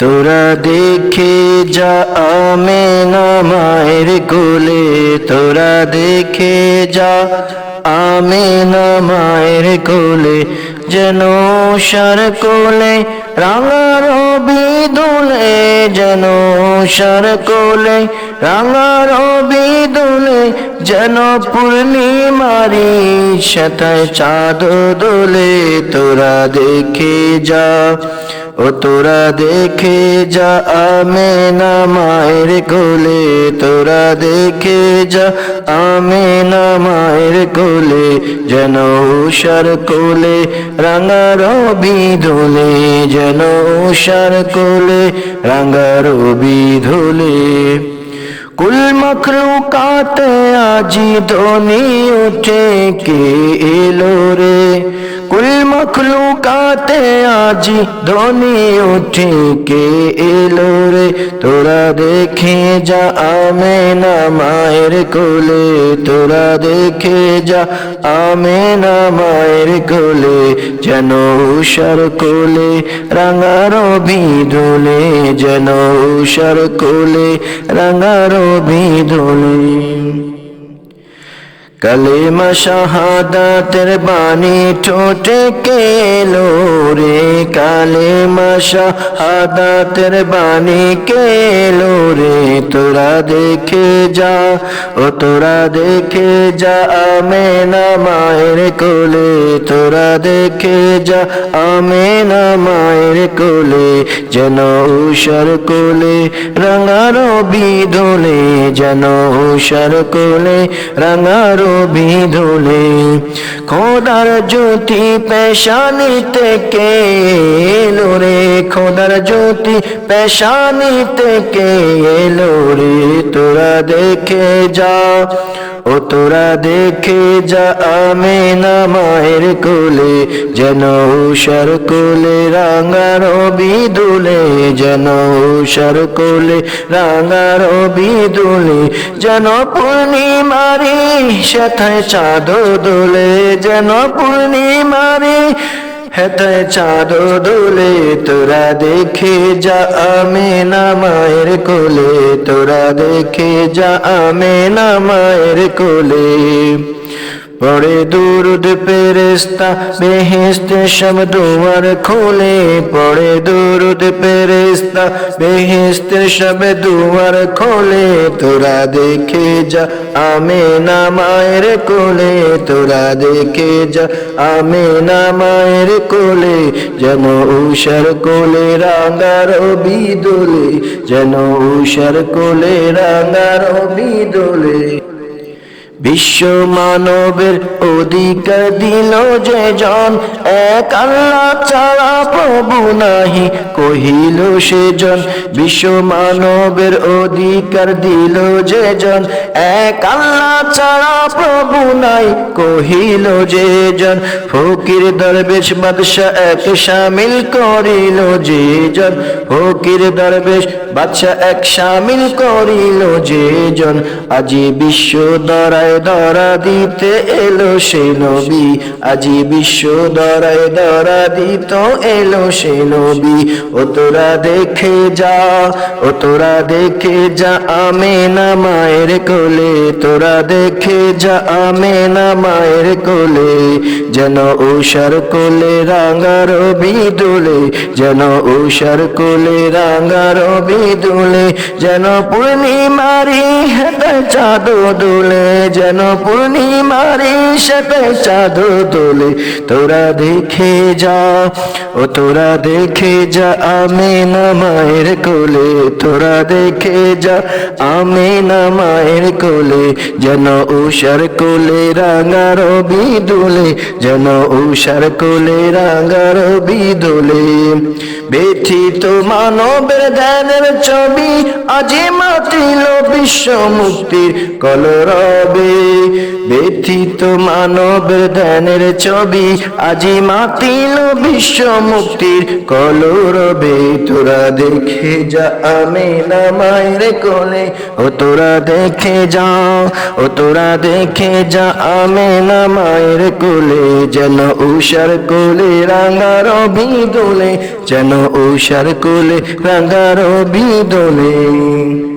তোরা দেখে যা আমেনা মায়ের কোলে। তোরা দেখে যা আমেনা মায়ের কোলে। যেন সার কোলে রাঙা রবি দোলে যেন সার কোলে রাঙা রবি দোলে যেন পূর্ণিমারি সাথায় চাঁদ দোলে। তোরা দেখে যা ও তোরা দেখে যা আমেনা মায়ের কোলে, তোরা দেখে যা আমেনা মায়ের কোলে, যেন উষার কোলে, রাঙা রবি ধুলে, যেন উষার কোলে, রাঙা রবি ধুলে। কুল মখলুকাতে আজি ধ্বনি উঠে, কে এলো রে? কুল মখলুকাতে আজি ধ্বনি উঠে কে এলো রে তোরা দেখে যা আমেনা মায়ের কোলে তোরা দেখে যা আমেনা মায়ের কোলে যেন উষার কোলে রাঙা রবি দোলে যেন উষার কোলে রাঙা রবি দোলে কালেমা শাহাদাতের বাণী ঠোঁটে কেলো রে। কালেমা শাহাদাতের বাণী কেলো রে। তোরা দেখে যা, ও তোরা দেখে যা, আমেনা মায়ের কোলে। তোরা দেখে যা, আমেনা মায়ের কোলে। যেন উষার কোলে রাঙা রবি দোলে যেন উষার কোলে রাঙা রবি দোলে খোদার জ্যোতি পেশানি থেকে এলো রে? খোদার জ্যোতি পেশানি থেকে এলো রে? তোরা দেখে যা ও তোরা দেখে যা আমেনা মায়ের কোলে, যেন উষার কোলে রাঙা রবি দোলে, যেন উষার কোলে রাঙা রবি দোলে, যেন পূর্ণিমারি সেথায় চাঁদ দোলে, যেন পূর্ণিমারি হেতায় চাঁদ দোলে তোরা দেখে যা আমেনা মায়ের কোলে, তোরা দেখে যা আমেনা মায়ের কোলে। পড়ে দুরুদ পেরেস্তা বেহেস্তে সব দুয়ার খোলে। পড়ে দুরুদ পেরেস্তা বেহেস্তে সব দুয়ার খোলে। তোরা দেখে যা আমেনা মায়ের কোলে। তোরা দেখে যা আমেনা মায়ের কোলে। যেন উষার কোলে রাঙা রবি দোলে। যেন উষার কোলে রাঙা রবি দোলে। বিশ্ব মানবের অধিকার দিল যে জন। এক আল্লাহ ছাড়া প্রভু নাহি, কহিল সেজন বিশ্ব মানবের অধিকার দিল যে জন। এক আল্লাহ ছাড়া প্রভু নাই, কহিল যে জন। ফকির দরবেশ বাদশাহ এক শামিল করিল যে জন। ফকির দরবেশ বাদশাহ এক সামিল করিল যে জন। আজি বিশ্ব দরায় দরা দিতে এলো সে নবী। আজি বিশ্ব দরায় দরা দিত এলো সে নবী। ও তোরা দেখে যা, ও তোরা দেখে যা, আমেনা মায়ের কোলে। তোরা দেখে যা, আমেনা মায়ের কোলে। যেন উষার কোলে রাঙা রবি দোলে। যেন উষার কোলে রাঙা রবি দোলে। যেন পূর্ণিমারি হেতে চাঁদ দোলে। যেন পূর্ণিমারি সেতে চাঁদ দোলে তোরা দেখে যা, ও তোরা দেখে যা, আমেনা মায়ের কোলে। তোরা দেখে যা, আমেনা মায়ের কোলে। যেন উষার কোলে রাঙা রবি যেন উষার কোলে রাঙা রবি দোলে। ব্যথিত মানবের ধ্যানের ছবি, আজি মাতিল বিশ্ব মুক্তির কলরবে। ব্যথিত মানব ধ্যানের ছবি, আজি মাতিল বিশ্ব মুক্তির কলরবে তোরা দেখে যা, আমি না মায়ের কোলে। ও তোরা দেখে যা, ও তোরা দেখে যা, আমি না মায়ের কোলে। যেন উষার কোলে রাঙা রবি দোলে যেন উষার কোলে রাঙ্গা রবি দোলে